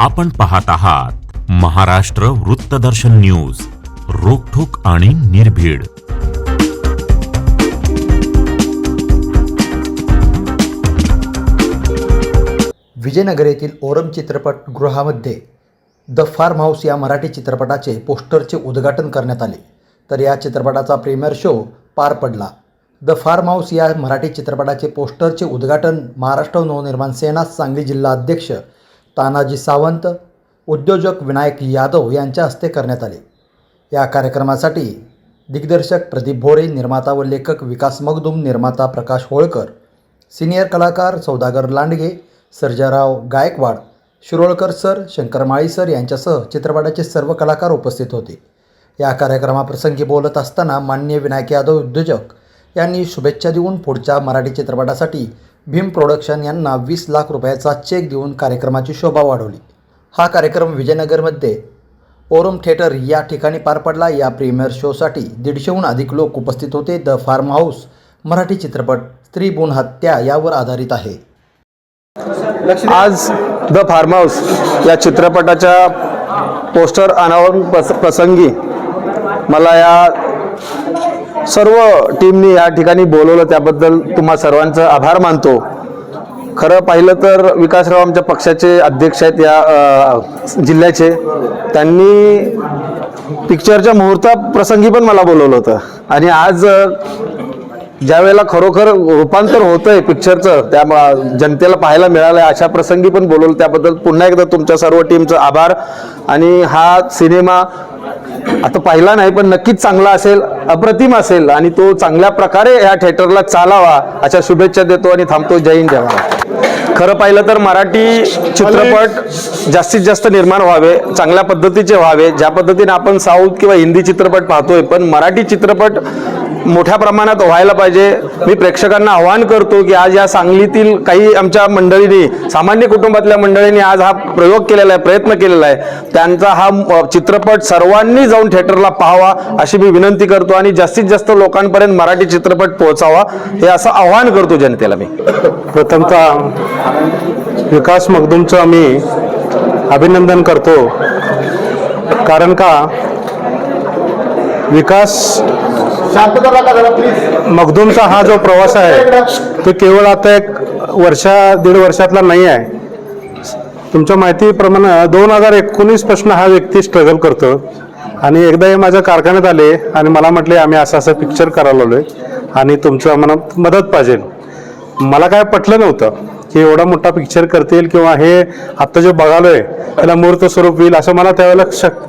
आपण पाहत आहात महाराष्ट्र वृत्तदर्शन न्यूज रोखोक आणि निर्भीड. विजयनगर येथील ओरम चित्रपटगृहामध्ये द फार्म हाऊस या मराठी चित्रपटाचे पोस्टरचे उद्घाटन करण्यात आले. तर या चित्रपटाचा प्रीमियर शो पार पडला. द फार्म हाऊस या मराठी चित्रपटाचे पोस्टरचे उद्घाटन महाराष्ट्र नवनिर्माण सेना सांगली जिल्हा अध्यक्ष तानाजी सावंत उद्योजक विनायक यादव यांच्या हस्ते करण्यात आले. या कार्यक्रमासाठी दिग्दर्शक प्रदीप भोरे निर्माता व लेखक विकास मगदुम निर्माता प्रकाश होळकर सिनियर कलाकार सौदागर लांडगे सर्जाराव गायकवाड शिरोळकर सर शंकर माळी सर यांच्यासह चित्रपटाचे सर्व कलाकार उपस्थित होते. या कार्यक्रमाप्रसंगी बोलत असताना मान्य विनायक यादव उद्योजक यांनी शुभेच्छा देऊन पुढच्या मराठी चित्रपटासाठी भीम प्रोडक्शन यांना वीस लाख रुपयाचा चेक देऊन कार्यक्रमाची शोभा वाढवली. हा कार्यक्रम विजयनगरमध्ये ओरम थिएटर या ठिकाणी पार पडला. या प्रीमियर शोसाठी दीडशेहून अधिक लोक उपस्थित होते. द फार्म हाऊस मराठी चित्रपट स्त्री भ्रूण हत्या यावर आधारित आहे. आज द फार्म हाऊस या चित्रपटाच्या पोस्टर अनावरण प्रस प्रसंगी मला या सर्व टीमनी या ठिकाणी बोलवलं त्याबद्दल तुम्हा सर्वांचं आभार मानतो. खरं पाहिलं तर विकासराव आमच्या पक्षाचे अध्यक्ष आहेत या जिल्ह्याचे. त्यांनी पिक्चरच्या मुहूर्ता प्रसंगी पण मला बोलवलं होतं. आणि आज ज्या वेळेला खरोखर रूपांतर होतंय पिक्चरचं त्या जनतेला पाहायला मिळालं अशा प्रसंगी पण बोलवलं. त्याबद्दल पुन्हा एकदा तुमच्या सर्व टीमचं आभार. आणि हा सिनेमा आता पाहिला नाही पण नक्कीच चांगला असेल अप्रतिम असेल आणि तो चांगल्या प्रकारे या थिएटरला चालावा अशा शुभेच्छा देतो आणि थांबतो. जय हिंद जय खरं पाहिलं तर मराठी चित्रपट जास्तीत जास्त निर्माण व्हावे चांगल्या पद्धतीचे व्हावे. ज्या पद्धतीने आपण साऊथ किंवा हिंदी चित्रपट पाहतोय पण मराठी चित्रपट मोठ्या प्रमाणात व्हायला पाहिजे. मी प्रेक्षकांना आवाहन करतो की आज या सांगलीतील काही आमच्या मंडळींनी सामान्य कुटुंबातल्या मंडळींनी आज हा प्रयोग केलेला आहे प्रयत्न केलेला आहे. त्यांचा हा चित्रपट सर्वांनी जाऊन थिएटरला पाहावा अशी मी विनंती करतो आणि जास्तीत जास्त लोकांपर्यंत मराठी चित्रपट पोहोचावा हे असं आव्हान करतो जनतेला मी. प्रथमतः विकास मगदुमचं आम्ही अभिनंदन करतो. कारण का? विकास मगदुमचा हा जो प्रवास आहे तो केवळ आता एक वर्षा दीड वर्षातला नाही आहे. तुमच्या माहितीप्रमाणे दोन हजार एकोणीसपासून हा व्यक्ती स्ट्रगल करतो. आणि एकदा हे माझ्या कारखान्यात आले आणि मला म्हटले आम्ही असं असं पिक्चर करायला आलोय आणि तुमचं आम्हाला मदत पाहिजे. मला काय पटलं नव्हतं की एवढा मोठा पिक्चर करतील किंवा हे आत्ता जे बघालोय त्याला मूर्त स्वरूप येईल असं मला त्यावेळेला शक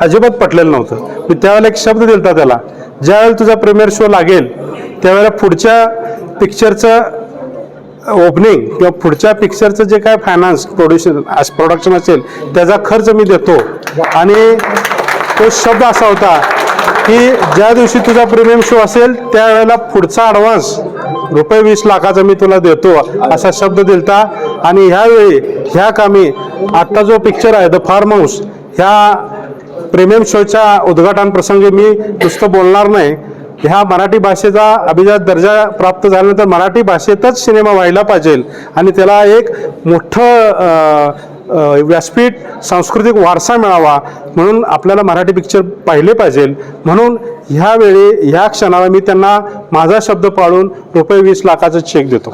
अजिबात पटलेलं नव्हतं. मी त्यावेळेला एक शब्द दिलता त्याला ज्यावेळेला तुझा प्रीमियर शो लागेल त्यावेळेला पुढच्या पिक्चरचं ओपनिंग किंवा पुढच्या पिक्चरचं जे काय फायनान्स प्रोड्युशन प्रोडक्शन असेल त्याचा खर्च मी देतो. आणि तो शब्द असा होता की ज्या दिवशी तुझा प्रीमियम शो असेल त्यावेळेला पुढचा ॲडव्हान्स रुपये वीस लाखाचा मी तुला देतो असा शब्द दिलता. आणि ह्यावेळी ह्या कामी आत्ता जो पिक्चर आहे द फार्म हाऊस ह्या प्रीमियम शोच्या उद्घाटन प्रसंगी मी नुसतं बोलणार नाही. ह्या मराठी भाषेचा अभिजात दर्जा प्राप्त झाल्यानंतर मराठी भाषेतच सिनेमा व्हायला पाहिजे आणि त्याला एक मोठं व्यासपीठ सांस्कृतिक वारसा मिळावा म्हणून आपल्याला मराठी पिक्चर पाहिले पाहिजे. म्हणून ह्यावेळी ह्या क्षणाला मी त्यांना माझा शब्द पाळून रुपये वीस लाखाचं चेक देतो.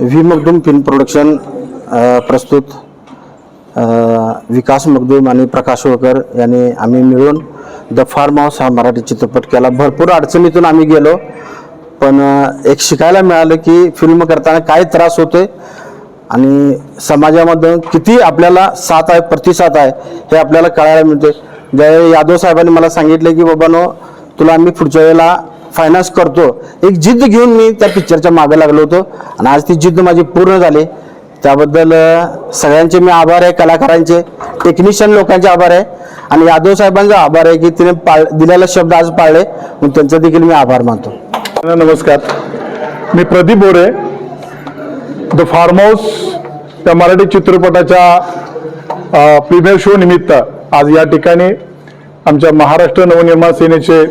व्ही मगदूम फिल्म प्रोडक्शन प्रस्तुत विकास मगदूम आणि प्रकाश होळकर यांनी आम्ही मिळून द फार्म हाऊस हा मराठी चित्रपट केला. भरपूर अडचणीतून आम्ही गेलो पण एक शिकायला मिळालं की फिल्म करताना काय त्रास होते आणि समाजामध्ये किती आपल्याला साथ आहे प्रतिसाद आहे हे आपल्याला कळायला मिळते ज्यावेळी यादव साहेबांनी मला सांगितले की बाबानो तुला आम्ही पुढच्या वेळेला फायनान्स करतो. एक जिद्द घेऊन मी त्या पिक्चरच्या मागे लागलो होतो. आणि आज ती जिद्द माझी पूर्ण झाली. त्याबद्दल सगळ्यांचे मी आभार आहे कलाकारांचे टेक्निशियन लोकांचे आभार आहे. आणि यादव साहेबांचा आभार आहे की तिने पाळ दिलेला शब्द आज पाळले. म्हणून त्यांचा देखील मी आभार मानतो. नमस्कार. मी प्रदीप बोरे द फार्म हाऊस त्या मराठी चित्रपटाच्या प्रीमियर शो निमित्त आज या ठिकाणी आमच्या महाराष्ट्र नवनिर्माण सेनेचे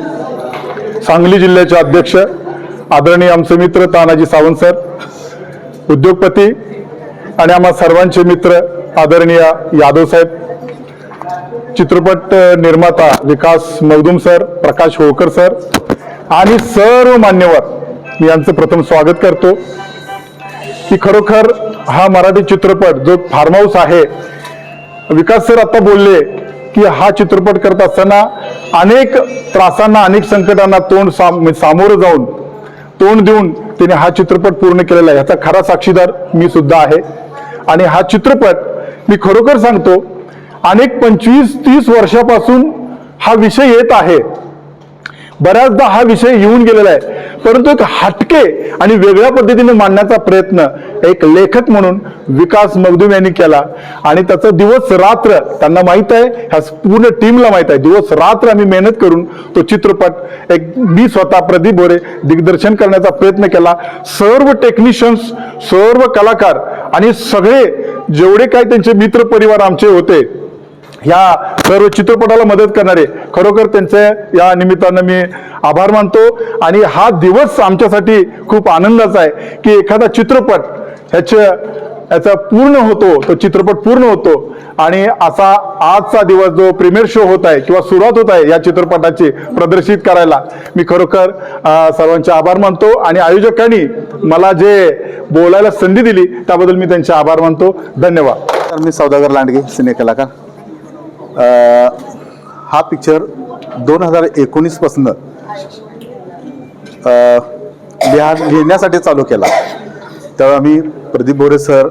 सांगली जिल्ह्याचे अध्यक्ष आदरणीय आमचे मित्र तानाजी सावंत सर उद्योगपती आणि आम्हा सर्वांचे मित्र आदरणीय यादव साहेब चित्रपट निर्माता विकास मगदूम सर प्रकाश होळकर सर आणि सर्व मान्यवर यांचं प्रथम स्वागत करतो. की खरोखर हा मराठी चित्रपट जो फार्म हाऊस आहे विकास सर आता बोलले की हा चित्रपट करत असताना अनेक त्रासांना अनेक संकटांना तोंड साम सामोरं जाऊन तोंड देऊन त्याने हा चित्रपट पूर्ण केलेला आहे. ह्याचा खरा साक्षीदार मी सुद्धा आहे. आणि हा चित्रपट मी खरोखर सांगतो अनेक पंचवीस तीस वर्षापासून हा विषय येत आहे. बऱ्याचदा हा विषय येऊन गेलेला आहे. परंतु एक हटके आणि वेगळ्या पद्धतीने मांडण्याचा प्रयत्न एक लेखक म्हणून विकास मगदुम यांनी केला. आणि त्याचा दिवस रात्र त्यांना माहीत आहे ह्या पूर्ण टीमला माहीत आहे. दिवस रात्र आम्ही मेहनत करून तो चित्रपट एक मी स्वतः प्रदीप बोरे दिग्दर्शन करण्याचा प्रयत्न केला. सर्व टेक्निशियन्स सर्व कलाकार आणि सगळे जेवढे काही त्यांचे मित्र परिवार आमचे होते ह्या सर्व चित्रपटाला मदत करणारे खरोखर त्यांचे या निमित्तानं मी आभार मानतो. आणि हा दिवस आमच्यासाठी खूप आनंदाचा आहे की एखादा चित्रपट ह्याच्या याचा पूर्ण होतो तो चित्रपट पूर्ण होतो. आणि असा आजचा दिवस जो प्रीमियर शो होत आहे किंवा सुरुवात होत आहे या चित्रपटाची प्रदर्शित करायला मी खरोखर सर्वांचे आभार मानतो. आणि आयोजकांनी मला जे बोलायला संधी दिली त्याबद्दल मी त्यांचे आभार मानतो. धन्यवाद. तर मी सौदागर लांडगे सिने कलाकार हा पिक्चर दोन हजार एकोणीसपासून लिहा लिहिण्यासाठी चालू केला. तेव्हा आम्ही प्रदीप बोरे सर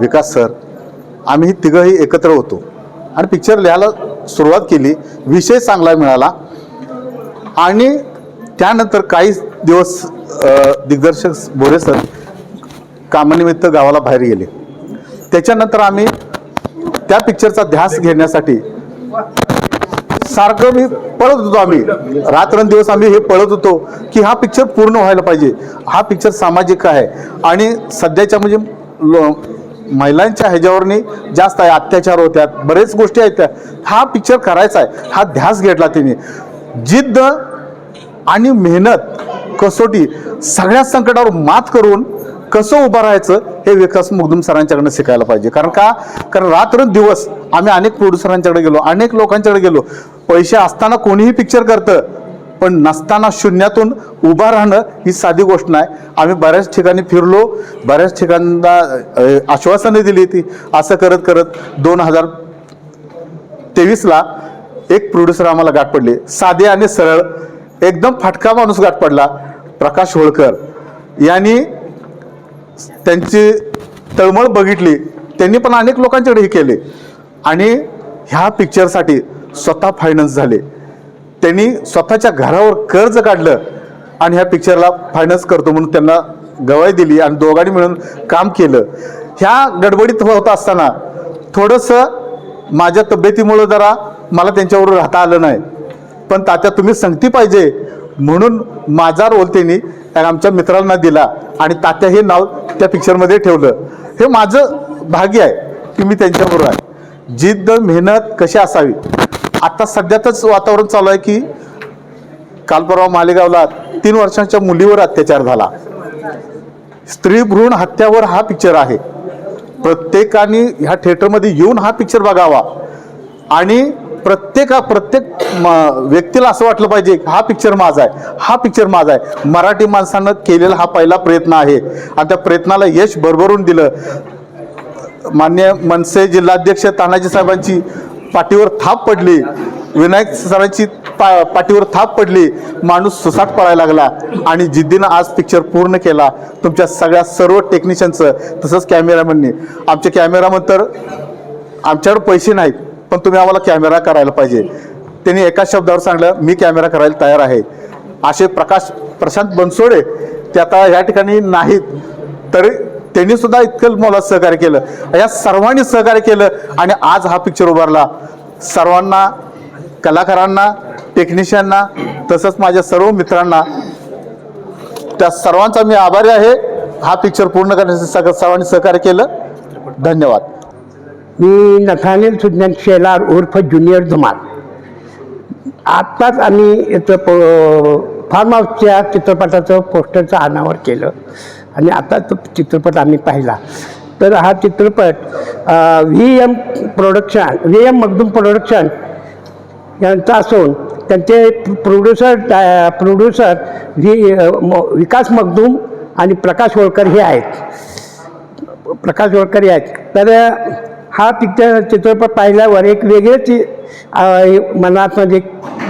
विकास सर आम्ही तिघंही एकत्र होतो. आणि पिक्चर लिहायला सुरुवात केली. विषय चांगला मिळाला. आणि त्यानंतर काही दिवस दिग्दर्शक बोरे सर कामानिमित्त गावाला बाहेर गेले. त्याच्यानंतर आम्ही त्या पिक्चरचा ध्यास घेण्यासाठी सारखं मी पळत होतो आम्ही. रात्रंदिवस आम्ही हे पळत होतो की हा पिक्चर पूर्ण व्हायला पाहिजे. हा पिक्चर सामाजिक आहे. आणि सध्याच्या म्हणजे लो- महिलांच्या ह्याच्यावरनी जास्त आहे अत्याचार होत्यात बरेच गोष्टी आहेत त्या. हा पिक्चर करायचा आहे. हा ध्यास घेतला तिने. जिद्द आणि मेहनत कसोटी सगळ्या संकटावर मात करून कसं उभं राहायचं हे विकास मुगदुम सरांच्याकडनं शिकायला पाहिजे. कारण का? कारण रात्र दिवस आम्ही अनेक प्रोड्युसरांच्याकडे गेलो अनेक लोकांच्याकडे गेलो. पैसे असताना कोणीही पिक्चर करतं पण नसताना शून्यातून उभा राहणं ही साधी गोष्ट नाही. आम्ही बऱ्याच ठिकाणी फिरलो बऱ्याच ठिकाणला आश्वासने आश्वासनं दिली ती. असं करत करत दोन हजार तेवीसला एक प्रोड्युसर आम्हाला गाठ पडले. साधे आणि सरळ. एकदम फाटका माणूस गाठ पडला. प्रकाश होळकर. यांनी त्यांची तळमळ बघितली त्यांनी पण अनेक लोकांच्याकडे हे केले. आणि ह्या पिक्चरसाठी स्वतः फायनान्स झाले. त्यांनी स्वतःच्या घरावर कर्ज काढलं आणि ह्या पिक्चरला फायनान्स करतो म्हणून त्यांना गवाही दिली आणि दोघांनी मिळून काम केलं. ह्या गडबडीत हो- होत असताना थोडंसं माझ्या तब्येतीमुळं जरा मला त्यांच्याबरोबर राहता आलं नाही. पण तात्या तुम्ही सांगती पाहिजे. म्हणून माझा रोल त्यांनी आमच्या मित्रांना दिला आणि तात्या हे नाव त्या पिक्चरमध्ये ठेवलं. हे माझं भाग्य आहे की मी त्यांच्याबरोबर आहे. जिद्द मेहनत कशी असावी? आता सध्यातच वातावरण चालू आहे की काल परवा मालेगावला तीन वर्षांच्या मुलीवर अत्याचार झाला. स्त्री भ्रूण हत्यावर हा पिक्चर आहे. प्रत्येकाने ह्या थिएटरमध्ये येऊन हा पिक्चर बघावा. आणि प्रत्येका प्रत्येक म- व्यक्तीला असं वाटलं पाहिजे हा पिक्चर माझा आहे हा पिक्चर माझा आहे. मराठी माणसानं केलेला हा पहिला प्रयत्न आहे. आणि त्या प्रयत्नाला यश भरभरून दिलं. मान्य मनसे जिल्हाध्यक्ष तानाजी साहेबांची पाठीवर थाप पडली. विनायक सरांची पा पाठीवर थाप पडली. माणूस सुसाट पडायला लागला. आणि जिद्दीनं आज पिक्चर पूर्ण केला. तुमच्या सगळ्या सर्व टेक्निशियनचं तसंच कॅमेरामॅननी आमचे कॅमेरामन तर आमच्याकडे पैसे नाहीत. पण तुम्ही आम्हाला कॅमेरा करायला पाहिजे. त्यांनी एका शब्दावर सांगलं मी कॅमेरा करायला तयार आहे. असे प्रकाश प्रशांत बनसोडे ते आता या ठिकाणी नाहीत. तरी त्यांनी सुद्धा इतकं मला सहकार्य केलं. या सर्वांनी सहकार्य केलं आणि आज हा पिक्चर उभारला. सर्वांना कलाकारांना टेक्निशियनना तसंच माझ्या सर्व मित्रांना त्या सर्वांचा मी आभारी आहे. हा पिक्चर पूर्ण करण्यासाठी सगळं सर्वांनी सहकार्य केलं. धन्यवाद. मी नथानेल सुज्ञान शेलार उर्फ ज्युनियर धुमाल. आत्ताच आम्ही इथं प फार्म हाऊसच्या चित्रपटाचं पोस्टरचं अनावर केलं. आणि आता तो चित्रपट आम्ही पाहिला. तर हा चित्रपट V M production V M Magdum production यांचा असून त्यांचे प्रोड्युसर प्रोड्युसर व्ही म- विकास मगदूम आणि प्रकाश होळकर हे आहेत. प्रकाश होळकर हे आहेत. तर हा पिक्चर चित्रपट पाहिल्यावर एक वेगळेच मनातमध्ये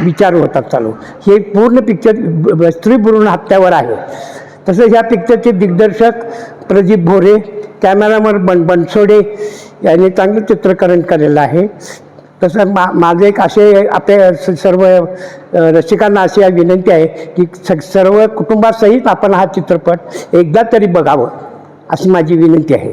विचार होतात चालू. हे पूर्ण पिक्चर ब- हत्त्यावर स्त्री हत्यावर आहे. तसंच ह्या पिक्चरचे दिग्दर्शक प्रदीप भोरे कॅमेरामन बन बनसोडे यांनी चांगलं चित्रकरण केलेलं आहे. तसं मा माझं एक असे आपल्या स- सर्व रसिकांना अशी विनंती आहे की स सर्व कुटुंबासहित आपण हा चित्रपट एकदा तरी बघावं अशी माझी विनंती आहे.